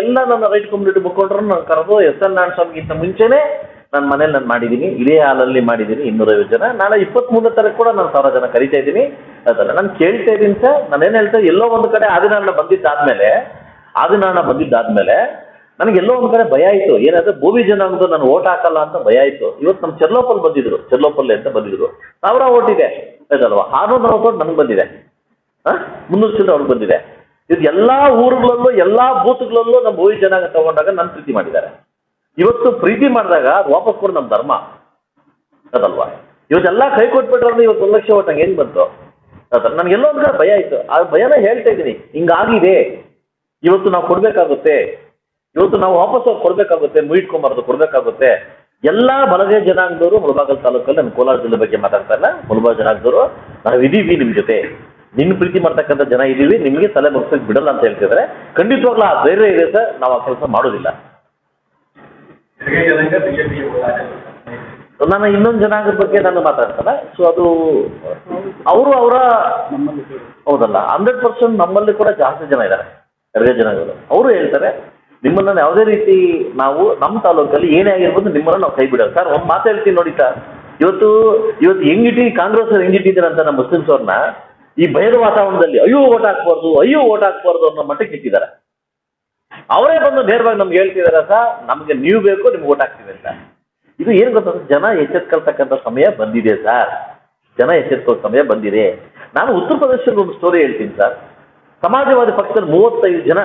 ಎಲ್ಲ ನನ್ನ ರೈತ ಕಮ್ಯುನಿಟಿ ಮುಖಂಡರನ್ನು ನಾನು ಕರೆದು ಎಸ್ ಎಲ್ ನಾರಾಯಣ ಸ್ವಾಮಿಗಿಂತ ಮುಂಚೆನೆ ನನ್ನ ಮನೇಲಿ ನಾನು ಮಾಡಿದ್ದೀನಿ ಇದೇ ಹಾಲಲ್ಲಿ ಮಾಡಿದ್ದೀನಿ ಇನ್ನೂರೈವತ್ತು ಜನ. ನಾಳೆ ಇಪ್ಪತ್ಮೂರನೇ ತಾರೀಕು ಕೂಡ ನಾನು ಸಾವಿರ ಜನ ಕರಿತಾ ಇದ್ದೀನಿ. ಅದಲ್ಲ, ನಾನು ಕೇಳ್ತಾ ಇದ್ದೀನಿ ಸರ್. ನಾನೇನು ಹೇಳ್ತಾ ಎಲ್ಲೋ ಒಂದು ಕಡೆ ಆದಿನಾರಾಯಣ ಬಂದಿದ್ದಾದ್ಮೇಲೆ ಆದಿನಾರಾಯಣ ಬಂದಿದ್ದಾದ್ಮೇಲೆ ನನಗೆ ಎಲ್ಲೋ ಒಂದು ಕಡೆ ಭಯ ಆಯಿತು. ಏನಾದ್ರೆ ಭೂಮಿ ಜನಾಂಗದ ನಾನು ಓಟ್ ಹಾಕಲ್ಲ ಅಂತ ಭಯ ಆಯಿತು. ಇವತ್ತು ನಮ್ಮ ಚೆರ್ಲೋಪಲ್ ಬಂದಿದ್ರು. ಚೆರ್ಲೋಪಲ್ಲಿ ಅಂತ ಬಂದಿದ್ರು. ಸಾವಿರ ಓಟಿದೆ ಇದೆ. ಆಯ್ತಲ್ವಾ ಆರು ನಾವು ಓಟ್ ನನಗೆ ಬಂದಿದೆ. ಮುನ್ನೂರು ಚಿಲ್ಲರೆ ಅವ್ರಿಗೆ ಬಂದಿದೆ. ಇದು ಎಲ್ಲಾ ಊರುಗಳಲ್ಲೂ, ಎಲ್ಲಾ ಬೂತ್ಗಳಲ್ಲೂ ನಮ್ಮ ಭೂಮಿ ಜನಾಂಗ ತಗೊಂಡಾಗ ನನ್ನ ಪ್ರೀತಿ ಮಾಡಿದ್ದಾರೆ. ಇವತ್ತು ಪ್ರೀತಿ ಮಾಡಿದಾಗ ವಾಪಸ್ ಕೊಡು ನಮ್ಮ ಧರ್ಮ. ಅದಲ್ವಾ? ಇವತ್ತೆಲ್ಲ ಕೈ ಕೊಟ್ಬಿಟ್ರೆ ಅಂದ್ರೆ ಇವತ್ತು ಒಂದು ಲಕ್ಷ ಓಟ್ ಏನು ಹೆಂಗ್ ಬಂತು? ಅದಲ್ಲ, ನನಗೆ ಎಲ್ಲೋ ಒಂದು ಭಯ ಆಯ್ತು. ಆ ಭಯನ ಹೇಳ್ತಾ ಇದ್ದೀನಿ. ಹಿಂಗಾಗಿದೆ. ಇವತ್ತು ನಾವು ಕೊಡ್ಬೇಕಾಗುತ್ತೆ. ಇವತ್ತು ನಾವು ವಾಪಸ್ ಅವ್ರು ಕೊಡ್ಬೇಕಾಗುತ್ತೆ. ಮುಯಿಟ್ಕೊಂಬಾರ್ದು ಕೊಡ್ಬೇಕಾಗುತ್ತೆ. ಎಲ್ಲಾ ಬಲದೇ ಜನಾಂಗದವರು ಮುಳಬಾಗಲ್ ತಾಲೂಕಲ್ಲಿ ನಮ್ಮ ಕೋಲಾರ ಜಿಲ್ಲೆ ಬಗ್ಗೆ ಮಾತಾಡ್ತಾ ಇಲ್ಲ. ಮುಳಬಾಗ ಜನಾಂಗದವರು, ನಾವು ಇದೀವಿ ನಿಮ್ ಜೊತೆ. ನಿನ್ ಪ್ರೀತಿ ಮಾಡ್ತಕ್ಕಂಥ ಜನ ಇದೀವಿ. ನಿಮಗೆ ತಲೆ ಮುಗಿಸಕ್ ಬಿಡಲ್ಲ ಅಂತ ಹೇಳ್ತಿದ್ರೆ ಖಂಡಿತವಾಗ್ಲೂ ಆ ಧೈರ್ಯ ಇದೆ ಸರ್. ನಾವು ಆ ಕೆಲಸ ಮಾಡೋದಿಲ್ಲ. ನಾನು ಇನ್ನೊಂದು ಜನಾಂಗದ ಬಗ್ಗೆ ನಾನು ಮಾತಾಡ್ತಲ್ಲ ಸೊ ಅದು ಅವರು ಅವರ ಹೌದಲ್ಲ ಹಂಡ್ರೆಡ್ ಪರ್ಸೆಂಟ್ ನಮ್ಮಲ್ಲಿ ಕೂಡ ಜಾಸ್ತಿ ಜನ ಇದ್ದಾರೆ, ಎರಡೇ ಜನಗಳು ಅವರು ಹೇಳ್ತಾರೆ, ನಿಮ್ಮನ್ನ ಯಾವುದೇ ರೀತಿ ನಾವು ನಮ್ಮ ತಾಲೂಕಲ್ಲಿ ಏನೇ ಆಗಿರ್ಬೋದು ನಿಮ್ಮನ್ನ ನಾವು ಕೈ ಬಿಡೋದು ಸರ್, ಒಂದು ಮಾತು ಹೇಳ್ತೀನಿ ನೋಡಿ ಸರ್. ಇವತ್ತು ಇವತ್ತು ಹೆಂಗಿಟ್ಟಿ ಕಾಂಗ್ರೆಸ್ ಅವ್ರು ಹೆಂಗಿಟ್ಟಿದ್ದಾರೆ ಅಂತ ನಮ್ಮ ಮುಸ್ಲಿಮ್ಸ್ ಅವ್ರನ್ನ ಈ ಭಯದ ವಾತಾವರಣದಲ್ಲಿ ಅಯ್ಯೋ, ಓಟ್ ಹಾಕ್ಬಾರ್ದು, ಅಯ್ಯೋ, ಓಟ್ ಹಾಕ್ಬಾರ್ದು ಅನ್ನೋ ಮಟ್ಟಕ್ಕೆ ಇಟ್ಟಿದ್ದಾರೆ. ಅವರೇ ಬಂದು ನೇರವಾಗಿ ನಮ್ಗೆ ಹೇಳ್ತಿದಾರೆ ಸರ್? ನಮಗೆ ನೀವು ಬೇಕು, ನಿಮ್ಗೆ ಓಟ್ ಹಾಕ್ತೀವಿ ಅಂತ. ಇದು ಏನು ಗೊತ್ತಂದ್ರೆ ಜನ ಎಚ್ಚೆತ್ಕೊಳ್ತಕ್ಕಂಥ ಸಮಯ ಬಂದಿದೆ ಸರ್. ಜನ ಎಚ್ಚೆತ್ಕೊಳ್ಳೋ ಸಮಯ ಬಂದಿದೆ. ನಾನು ಉತ್ತರ ಪ್ರದೇಶದ ಒಂದು ಸ್ಟೋರಿ ಹೇಳ್ತೀನಿ ಸರ್. ಸಮಾಜವಾದಿ ಪಕ್ಷದಲ್ಲಿ ಮೂವತ್ತೈದು ಜನ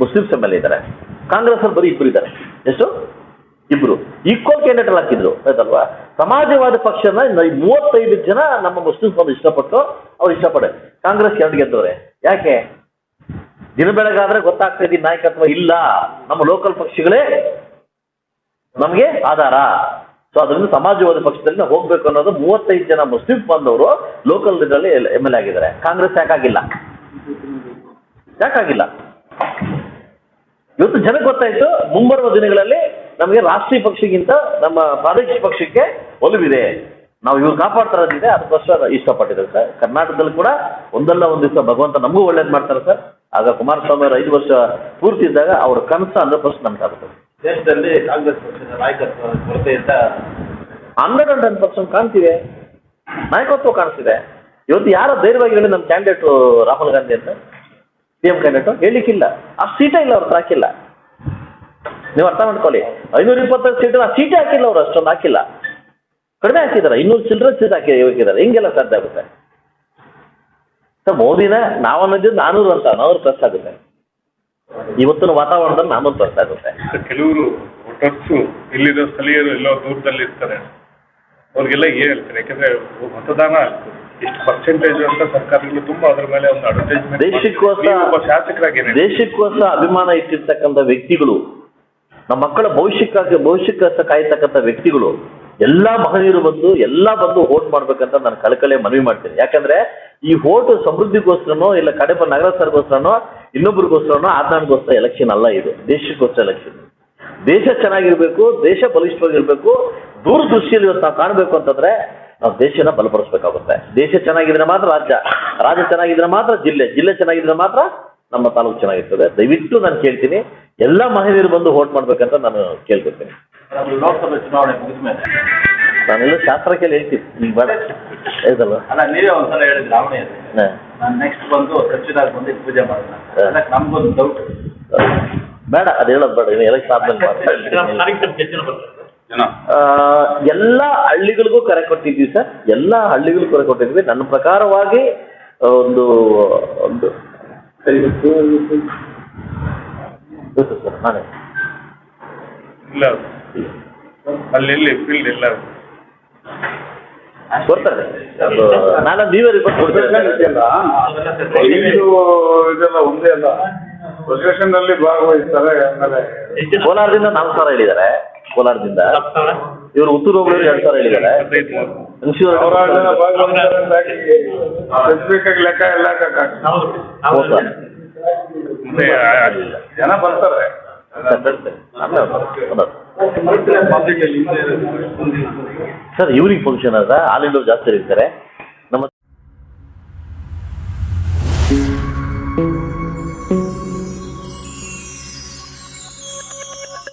ಮುಸ್ಲಿಮ್ಸ್ ಎಂ ಇದ್ದಾರೆ. ಕಾಂಗ್ರೆಸ್ ಅಲ್ಲಿ ಬರೀ ಇಬ್ಬರು ಇದ್ದಾರೆ. ಎಷ್ಟು? ಇಬ್ರು. ಈಕ್ವಲ್ ಕ್ಯಾಂಡಿಡೇಟ್ ಹಾಕಿದ್ರು. ಆಯ್ತಲ್ವಾ ಸಮಾಜವಾದ ಪಕ್ಷನ ಮೂವತ್ತೈದು ಜನ ನಮ್ಮ ಮುಸ್ಲಿಮ್ಸ್ ಒಂದು ಇಷ್ಟಪಟ್ಟು ಅವ್ರು ಇಷ್ಟಪಡೆ ಕಾಂಗ್ರೆಸ್ ಎರಡು ಗೆದ್ದವ್ರೆ. ಯಾಕೆ? ದಿನ ಬೆಳಗಾದ್ರೆ ಗೊತ್ತಾಗ್ತಾ ಇದ್ದೀನಿ ನಾಯಕತ್ವ ಇಲ್ಲ. ನಮ್ಮ ಲೋಕಲ್ ಪಕ್ಷಗಳೇ ನಮಗೆ ಆಧಾರ. ಸೊ ಅದರಿಂದ ಸಮಾಜವಾದಿ ಪಕ್ಷದಲ್ಲಿ ಹೋಗ್ಬೇಕು ಅನ್ನೋದು ಮೂವತ್ತೈದು ಜನ ಮುಸ್ಲಿಂ ಬಂದವರು ಲೋಕಲ್ ಇದರಲ್ಲಿ ಎಂ ಎಲ್ ಎ ಆಗಿದ್ದಾರೆ. ಕಾಂಗ್ರೆಸ್ ಯಾಕಾಗಿಲ್ಲ ಯಾಕಾಗಿಲ್ಲ ಇವತ್ತು ಜನಕ್ಕೆ ಗೊತ್ತಾಯ್ತು, ಮುಂಬರುವ ದಿನಗಳಲ್ಲಿ ನಮಗೆ ರಾಷ್ಟ್ರೀಯ ಪಕ್ಷಕ್ಕಿಂತ ನಮ್ಮ ಪ್ರಾದೇಶಿಕ ಪಕ್ಷಕ್ಕೆ ಒಲವಿದೆ. ನಾವು ಇವ್ರು ಕಾಪಾಡ್ತಾರದಿದೆ ಅದಕ್ಕೋಸ್ಕರ ಇಷ್ಟಪಟ್ಟಿದ್ದಾರೆ ಸರ್. ಕರ್ನಾಟಕದಲ್ಲಿ ಕೂಡ ಒಂದಲ್ಲ ಒಂದು ದಿವಸ ಭಗವಂತ ನಮಗೂ ಒಳ್ಳೇದು ಮಾಡ್ತಾರೆ ಸರ್. ಆಗ ಕುಮಾರಸ್ವಾಮಿ ಅವರು ಐದು ವರ್ಷ ಪೂರ್ತಿ ಇದ್ದಾಗ ಅವ್ರ ಕನಸು ಅಂದ್ರೆ ಫಸ್ಟ್ ನಮ್ಗಾಗುತ್ತೆ ದೇಶದಲ್ಲಿ ಕಾಂಗ್ರೆಸ್ ಪಕ್ಷದ ನಾಯಕತ್ವ ಕೊರತೆ ಹಂಡ್ರೆಡ್ ಅಂಡ್ ಟೆನ್ ಪರ್ಸೆಂಟ್ ಕಾಣ್ತಿದೆ. ನಾಯಕತ್ವ ಕಾಣಿಸ್ತಿದೆ ಇವತ್ತು ಯಾರ ಧೈರ್ಯವಾಗಿ ಹೇಳಿ ನಮ್ಮ ಕ್ಯಾಂಡಿಡೇಟ್ ರಾಹುಲ್ ಗಾಂಧಿ ಅಂತ? ಸಿ ಎಂ ಕ್ಯಾಂಡಿಡೇಟ್ ಹೇಳಿಕ್ಕಿಲ್ಲ. ಆ ಸೀಟೇ ಇಲ್ಲ ಅವ್ರ ಹಾಕಿಲ್ಲ. ನೀವು ಅರ್ಥ ಮಾಡ್ಕೊಳ್ಳಿ. ಐನೂರ ಇಪ್ಪತ್ತೈದು ಸೀಟ್ ಆ ಸೀಟೇ ಹಾಕಿಲ್ಲ ಅವ್ರು ಅಷ್ಟೊಂದು ಹಾಕಿಲ್ಲ. ಕಡಿಮೆ ಹಾಕಿದ್ದಾರೆ. ಇನ್ನೂರು ಚಿಲ್ಲರೆ ಸೀಟ್ ಹಾಕಿ ಹೋಗಿದ್ದಾರೆ ಹಿಂಗೆಲ್ಲ ಸಾಧ್ಯ ಆಗುತ್ತೆ. ಸರ್ ಮೋದಿನ ನಾವು ಅನ್ನೋದ್ರಿಂದ ನಾನೂರು ಅಂತ ನಾನೂರು ಪ್ಲಸ್ ಆಗುತ್ತೆ. ಇವತ್ತಿನ ವಾತಾವರಣದಲ್ಲಿ ನಾನೂರು ಪ್ಲಸ್ ಆಗುತ್ತೆ. ಕೆಲವರು ವೋಟರ್ಸು ಇಲ್ಲಿರೋ ಸ್ಥಳೀಯರು ಎಲ್ಲೋ ದೂರದಲ್ಲಿ ಇರ್ತಾರೆ. ಅವ್ರಿಗೆಲ್ಲ ಏನ್ ಹೇಳ್ತಾರೆ? ಯಾಕಂದ್ರೆ ಮತದಾನ ಇಷ್ಟು ಪರ್ಸೆಂಟೇಜ್ ಅಂತ ಸರ್ಕಾರಗಳು ತುಂಬಾ ಅದ್ರ ಮೇಲೆ ಒಂದು ಅಡ್ವರ್ಟೈಸ್ಮೆಂಟ್ ದೇಶಕ್ಕೋಸ್ಕರ ಶಾಸಕರಾಗಿ? ದೇಶಕ್ಕೋಸ್ಕರ ಅಭಿಮಾನ ಇಟ್ಟಿರ್ತಕ್ಕಂಥ ವ್ಯಕ್ತಿಗಳು ನಮ್ಮ ಮಕ್ಕಳ ಭವಿಷ್ಯಕ್ಕಾಗಿ ಭವಿಷ್ಯಕ್ಕಾಗಿ ಕಾಯ್ತಕ್ಕಂಥ ವ್ಯಕ್ತಿಗಳು ಎಲ್ಲಾ ಮಹನೀಯರು ಬಂದು ಎಲ್ಲಾ ಬಂದು ಓಟ್ ಮಾಡ್ಬೇಕಂತ ನಾನು ಕಳಕಳೆ ಮನವಿ ಮಾಡ್ತೀನಿ. ಯಾಕಂದ್ರೆ ಈ ವೋಟ್ ಸಮೃದ್ಧಿಗೋಸ್ಕರನೋ, ಇಲ್ಲ ಕಡೆಪ ನಗರಸರಿಗೋಸ್ಕರನೋ ಇನ್ನೊಬ್ರಿಗೋಸ್ಕರನೋ ಆದ್ನಾನ್ಗೋಸ್ಕರ ಎಲೆಕ್ಷನ್ ಅಲ್ಲ ಇದು. ದೇಶಕ್ಕೋಸ್ಕರ ಎಲೆಕ್ಷನ್ ದೇಶ ಚೆನ್ನಾಗಿರ್ಬೇಕು, ದೇಶ ಬಲಿಷ್ಠವಾಗಿರ್ಬೇಕು, ದೂರದೃಷ್ಟಿಯಲ್ಲಿ ಇವತ್ತು ನಾವು ಕಾಣಬೇಕು ಅಂತಂದ್ರೆ ನಾವು ದೇಶನ ಬಲಪಡಿಸ್ಬೇಕಾಗುತ್ತೆ. ದೇಶ ಚೆನ್ನಾಗಿದ್ರೆ ಮಾತ್ರ ರಾಜ್ಯ ರಾಜ್ಯ ಚೆನ್ನಾಗಿದ್ರೆ ಮಾತ್ರ ಜಿಲ್ಲೆ ಜಿಲ್ಲೆ ಚೆನ್ನಾಗಿದ್ರೆ ಮಾತ್ರ ನಮ್ಮ ತಾಲೂಕು ಚೆನ್ನಾಗಿರ್ತದೆ. ದಯವಿಟ್ಟು ನಾನು ಕೇಳ್ತೀನಿ. ಎಲ್ಲ ಮಹಿಳೆಯರು ಬಂದು ವೋಟ್ ಮಾಡ್ಬೇಕಂತ ನಾನು ಕೇಳ್ಕೊತೀನಿ ಲೋಕಸಭೆ ಚುನಾವಣೆ ಮುಗಿದ ಮೇಲೆ. ನಾನೆಲ್ಲ ಶಾಸ್ತ್ರಕ್ಕೆ ಹೇಳ್ತೀನಿ. ನೀವು ಬೇಡ ಹೌದಲ್ಲ ಅಲ್ಲ ನೀವೇ ಒಂದ್ಸಲ ಹೇಳಿದ್ರಿ ರಾವಣೆಯಲ್ಲಿ ಹಾ. ನಾನು ನೆಕ್ಸ್ಟ್ ಬಂದು ಖರ್ಚಿದಾಗ ಬಂದು ಇಲ್ಲಿ ಪೂಜೆ ಮಾಡೋಣ. ಅದಕ್ಕೆ ನಮ್ಗೊಂದು ಡೌಟ್ ಬೇಡ ಅದು ಹೇಳೋದು ಬೇಡ. ಇನ್ನು ಎಲ್ಲ ಆದ್ಮೇಲೆ ಮಾಡ್ತೀನಿ. ಆ, ಎಲ್ಲ ಹಳ್ಳಿಗಳಿಗೂ ಕರೆ ಕೊಟ್ಟಿದ್ವಿ ಸರ್. ಎಲ್ಲ ಹಳ್ಳಿಗಳಿಗೂ ಕರೆ ಕೊಟ್ಟಿದ್ವಿ ನನ್ನ ಪ್ರಕಾರವಾಗಿ ಒಂದು ಒಂದು ಗೊತ್ತು ಸರ್ ಇಲ್ಲ. ಅಲ್ಲೆಲ್ಲಿ ಫೀಲ್ಡ್ ಎಲ್ಲ ಬರ್ತಾರೆ. ಅದು ನಾನು ನೀವೇ ರಿಪೋರ್ಟ್ ಕೊಡ್ತೇನೆ ಇದು ಇದೆಲ್ಲ ಒಂದೇ ಅಲ್ಲ. ಪ್ರೊಸೆಷನ್ನಲ್ಲಿ ಭಾಗವಹಿಸ್ತಾರೆ ಆಮೇಲೆ ಕೋಲಾರದಿಂದ ನಾಲ್ಕು ಸಾವಿರ ಹೇಳಿದ್ದಾರೆ. ಕೋಲಾರದಿಂದ ಇವರು ಉತ್ತೂರು ಹೋಗಿ ಎರಡು ಸಾವಿರ ಹೇಳಿದ್ದಾರೆ ಸ್ಪೆಸಿಫಿಕ್ ಲೆಕ್ಕ ಎಲ್ಲ ಜನ ಬರ್ತಾರೆ ಸರ್, ಇವ್ರಿಗೆ ಫಂಕ್ಷನ್ ಅದ ಆಲ್ ಇಂಡಿಯಾ ಜಾಸ್ತಿ ಇರ್ತಾರೆ